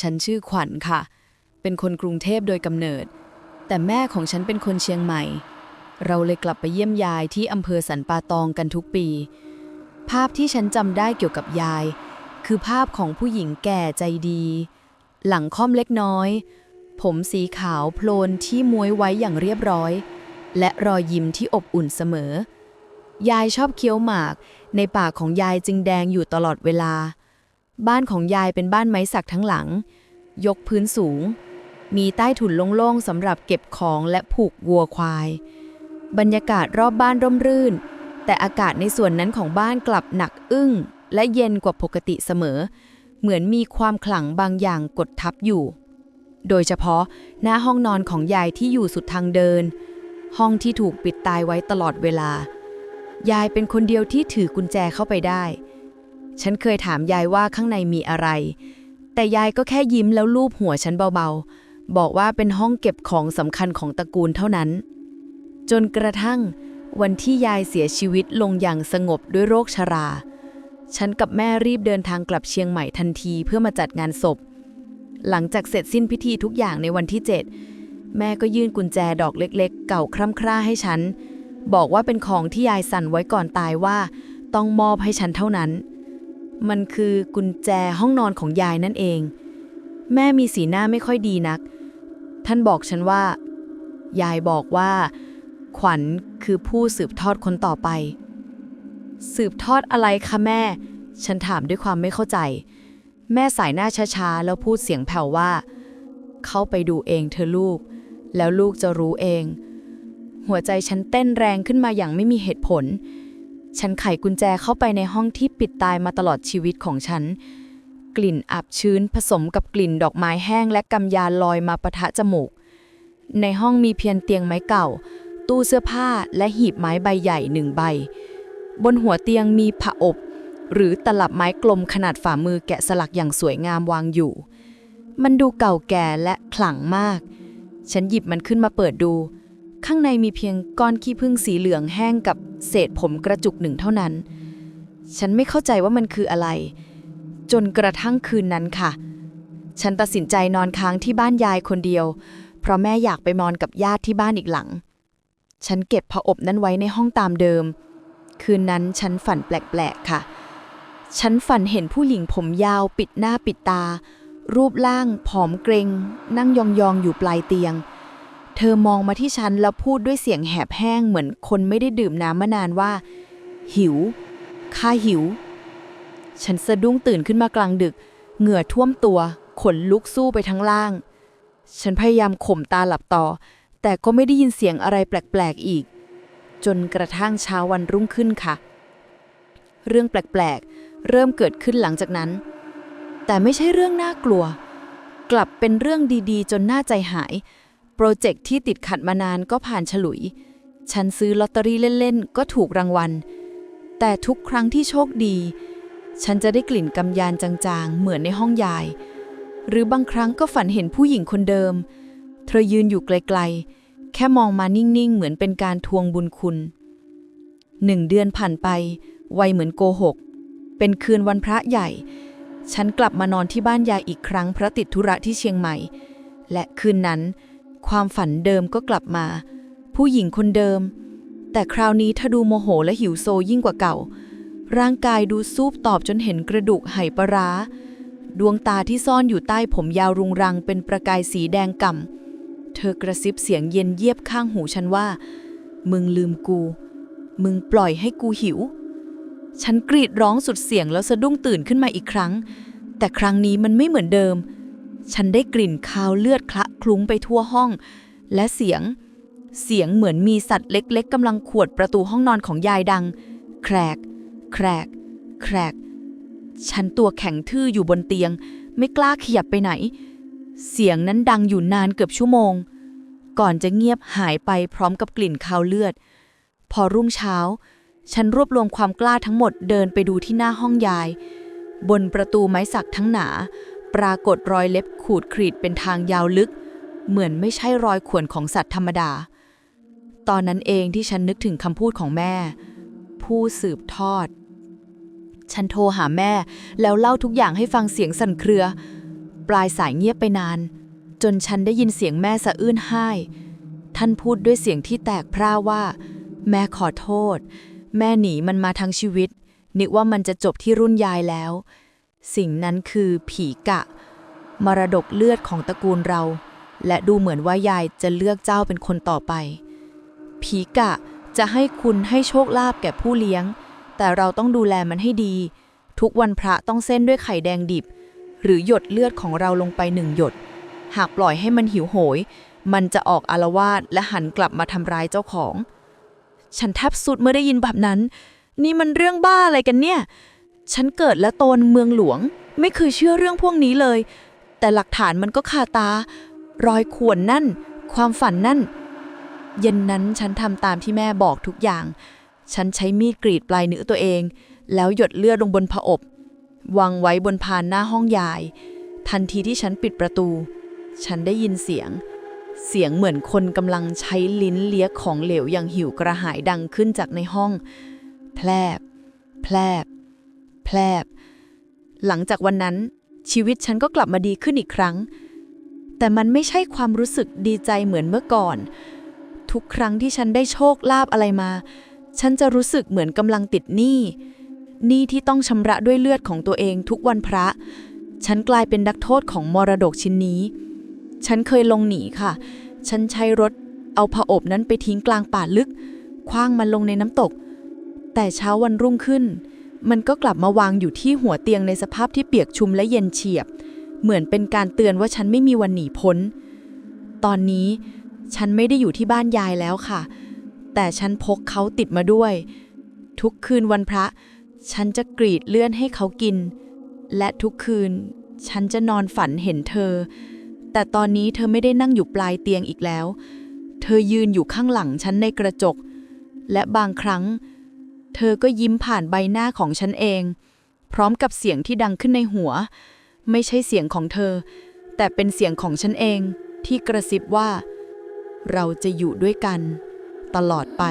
ฉันชื่อขวัญค่ะ เป็นคนกรุงเทพโดยกำเนิด แต่แม่ของฉันเป็นคนเชียงใหม่ เราเลยกลับไปเยี่ยมยายที่อำเภอสันปาตองกันทุกปี ภาพที่ฉันจำได้เกี่ยวกับยาย คือภาพของผู้หญิงแก่ใจดี หลังค่อมเล็กน้อย ผมสีขาวโพลนที่ม้วยไว้อย่างเรียบร้อย และรอยยิ้มที่อบอุ่นเสมอ ยายชอบเคี้ยวหมาก ในปากของยายจึงแดงอยู่ตลอดเวลา บ้านของยายเป็นบ้านไม้สักทั้งหลัง ยกพื้นสูง มีใต้ถุนโล่งๆสำหรับเก็บของและผูกวัวควาย บรรยากาศรอบบ้านร่มรื่น แต่อากาศในส่วนนั้นของบ้านกลับหนักอึ้ง และเย็นกว่าปกติเสมอ เหมือนมีความขลังบางอย่างกดทับอยู่ โดยเฉพาะหน้าห้องนอนของยายที่อยู่สุดทางเดิน ห้องที่ถูกปิดตายไว้ตลอดเวลา ยายเป็นคนเดียวที่ถือกุญแจเข้าไปได้ ฉันเคยถามยายว่าข้างในมีอะไร แต่ยายก็แค่ยิ้มแล้วลูบหัวฉันเบาๆ บอกว่าเป็นห้องเก็บของสำคัญของตระกูลเท่านั้น จนกระทั่งวันที่ยายเสียชีวิตลงอย่างสงบด้วยโรคชรา ฉันกับแม่รีบเดินทางกลับเชียงใหม่ทันทีเพื่อมาจัดงานศพ หลังจากเสร็จสิ้นพิธีทุกอย่างในวันที่ 7 แม่ก็ยื่นกุญแจดอกเล็กๆ เก่าคร่ำคร่าให้ฉัน บอกว่าเป็นของที่ยายสั่นไว้ก่อนตายว่า ต้องมอบให้ฉันเท่านั้น มันคือกุญแจห้องนอนของยายนั่นเอง แม่มีสีหน้าไม่ค่อยดีนัก ท่านบอกฉันว่า ยายบอกว่า ขวัญคือผู้สืบทอดคนต่อไป สืบทอดอะไรคะแม่ ฉันถามด้วยความไม่เข้าใจ แม่สายหน้าช้าๆ แล้วพูดเสียงแผ่วว่า เข้าไปดูเองเธอลูก แล้วลูกจะรู้เอง หัวใจฉันเต้นแรงขึ้นมาอย่างไม่มีเหตุผล ฉันไขกุญแจเข้าไปในห้องที่ปิดตายมาตลอดชีวิตของฉัน กลิ่นอับชื้นผสมกับกลิ่นดอกไม้แห้งและกำยานลอยมาปะทะจมูก ในห้องมีเพียงเตียงไม้เก่า ตู้เสื้อผ้าและหีบไม้ใบใหญ่หนึ่งใบ บนหัวเตียงมีผาอบ หรือตลับไม้กลมขนาดฝ่ามือแกะสลักอย่างสวยงามวางอยู่ มันดูเก่าแก่และขลังมาก ฉันหยิบมันขึ้นมาเปิดดู ข้างในมีเพียงก้อนขี้ผึ้งสีเหลืองแห้งกับเศษผมกระจุกหนึ่งเท่านั้น ฉันไม่เข้าใจว่ามันคืออะไร จนกระทั่งคืนนั้นค่ะ ฉันตัดสินใจนอนค้างที่บ้านยายคนเดียว เพราะแม่อยากไปนอนกับญาติที่บ้านอีกหลัง ฉันเก็บผ้าอบนั้นไว้ในห้องตามเดิม คืนนั้นฉันฝันแปลกๆค่ะ ฉันฝันเห็นผู้หญิงผมยาวปิดหน้าปิดตา รูปร่างผอมเกรง นั่งยองๆอยู่ปลายเตียง เธอมองมาที่ฉันแล้วพูดด้วยเสียงแหบแห้งเหมือนคนไม่ได้ดื่มน้ำมานานว่า หิว ข้าหิว ฉันสะดุ้งตื่นขึ้นมากลางดึก เหงื่อท่วมตัว ขนลุกสู้ไปทั้งล่าง ฉันพยายามข่มตาหลับต่อ แต่ก็ไม่ได้ยินเสียงอะไรแปลกๆอีก จนกระทั่งเช้าวันรุ่งขึ้นค่ะ เรื่องแปลกๆ เริ่มเกิดขึ้นหลังจากนั้น แต่ไม่ใช่เรื่องน่ากลัว กลับเป็นเรื่องดีๆ จนน่าใจหาย โปรเจกต์ที่ติดขัดมานานก็ผ่านฉลุย ฉันซื้อลอตเตอรี่เล่นๆ ก็ถูกรางวัล แต่ทุกครั้งที่โชคดี ฉันจะได้กลิ่นกำยานจางๆ เหมือนในห้องยาย หรือบางครั้งก็ฝันเห็นผู้หญิงคนเดิม เธอยืนอยู่ไกลๆ แค่มองมานิ่งๆ เหมือนเป็นการทวงบุญคุณหนึ่งเดือนผ่านไป ไวเหมือนโกหก เป็นคืนวันพระใหญ่ ฉันกลับมานอนที่บ้านยายอีกครั้งเพราะติดธุระที่เชียงใหม่ และคืนนั้น ความฝันเดิมก็กลับมา ผู้หญิงคนเดิม แต่คราวนี้เธอดูโมโหและหิวโซยิ่งกว่าเก่า ร่างกายดูซูบตอบจนเห็นกระดูกไหปร้า ดวงตาที่ซ่อนอยู่ใต้ผมยาวรุงรังเป็นประกายสีแดงก่ำเธอกระซิบเสียงเย็นเยียบข้างหูฉันว่า มึงลืมกู มึงปล่อยให้กูหิว ฉันกรีดร้องสุดเสียงแล้วสะดุ้งตื่นขึ้นมาอีกครั้ง แต่ครั้งนี้มันไม่เหมือนเดิมฉันได้กลิ่นคาวเลือดคละ คลุ้งไปทั่วห้อง และเสียง เสียงเหมือนมีสัตว์เล็ก ๆกำลังขวดประตูห้องนอนของยายดัง แครก แครก แครก ฉันตัวแข็งทื่ออยู่บนเตียง ไม่กล้าขยับไปไหน เสียงนั้นดังอยู่นานเกือบชั่วโมง ก่อนจะเงียบหายไปพร้อมกับกลิ่นคาวเลือด พอรุ่งเช้า ฉันรวบรวมความกล้าทั้งหมดเดินไปดูที่หน้าห้องยาย บนประตูไม้สักทั้งหนา ปรากฏรอยเล็บขูดครีดเป็นทางยาวลึก เหมือนไม่ใช่รอยข่วนของสัตว์ธรรมดา ตอนนั้นเองที่ฉันนึกถึงคำพูดของแม่ ผู้สืบทอด ฉันโทรหาแม่ แล้วเล่าทุกอย่างให้ฟังเสียงสั่นเครือ ปลายสายเงียบไปนาน จนฉันได้ยินเสียงแม่สะอื้นไห้ ท่านพูดด้วยเสียงที่แตกพร่าว่า แม่ขอโทษ แม่หนีมันมาทั้งชีวิต นึกว่ามันจะจบที่รุ่นยายแล้ว สิ่งนั้นคือผีกะ มรดกเลือดของตระกูลเรา และดูเหมือนว่ายายจะเลือกเจ้าเป็นคนต่อไป ผีกะจะให้คุณให้โชคลาภแก่ผู้เลี้ยง แต่เราต้องดูแลมันให้ดี ทุกวันพระต้องเส้นด้วยไข่แดงดิบ หรือหยดเลือดของเราลงไปหนึ่งหยด หากปล่อยให้มันหิวโหย มันจะออกอารวาสและหันกลับมาทำร้ายเจ้าของ ฉันแทบสุดเมื่อได้ยินแบบนั้น นี่มันเรื่องบ้าอะไรกันเนี่ย ฉันเกิดและโตในเมืองหลวง ไม่เคยเชื่อเรื่องพวกนี้เลย แต่หลักฐานมันก็คาตา รอยข่วนนั่น ความฝันนั่น เย็นนั้นฉันทำตามที่แม่บอกทุกอย่าง ฉันใช้มีดกรีดปลายนิ้วตัวเอง แล้วหยดเลือดลงบนผอบ วางไว้บนพานหน้าห้องยาย ทันทีที่ฉันปิดประตู ฉันได้ยินเสียง เสียงเหมือนคนกำลังใช้ลิ้นเลียของเหลวอย่างหิวกระหายดังขึ้นจากในห้อง แพลบ แพลบ แพลบ หลังจากวันนั้นชีวิตฉันก็กลับมาดีขึ้นอีกครั้ง แต่มันไม่ใช่ความรู้สึกดีใจเหมือนเมื่อก่อน ทุกครั้งที่ฉันได้โชคลาภอะไรมา ฉันจะรู้สึกเหมือนกำลังติดหนี้หนี้ที่ต้องชำระด้วยเลือดของตัวเองทุกวันพระ ฉันกลายเป็นนักโทษของมรดกชิ้นนี้ ฉันเคยลงหนีค่ะ ฉันใช้รถเอาผอบนั้นไปทิ้งกลางป่าลึก คว้างมันลงในน้ำตก แต่เช้าวันรุ่งขึ้น มันก็กลับมาวางอยู่ที่หัวเตียงในสภาพที่เปียกชุ่มและเย็นเฉียบ เหมือนเป็นการเตือนว่าฉันไม่มีวันหนีพ้น ตอนนี้ฉันไม่ได้อยู่ที่บ้านยายแล้วค่ะ แต่ฉันพกเขาติดมาด้วย ทุกคืนวันพระ ฉันจะกรีดเลื่อนให้เขากิน และทุกคืน ฉันจะนอนฝันเห็นเธอ แต่ตอนนี้เธอไม่ได้นั่งอยู่ปลายเตียงอีกแล้ว เธอยืนอยู่ข้างหลังฉันในกระจก และบางครั้ง เธอก็ยิ้มผ่านใบหน้าของฉันเอง พร้อมกับเสียงที่ดังขึ้นในหัว ไม่ใช่เสียงของเธอ แต่เป็นเสียงของฉันเองที่กระซิบว่า เราจะอยู่ด้วยกัน ตลอดไป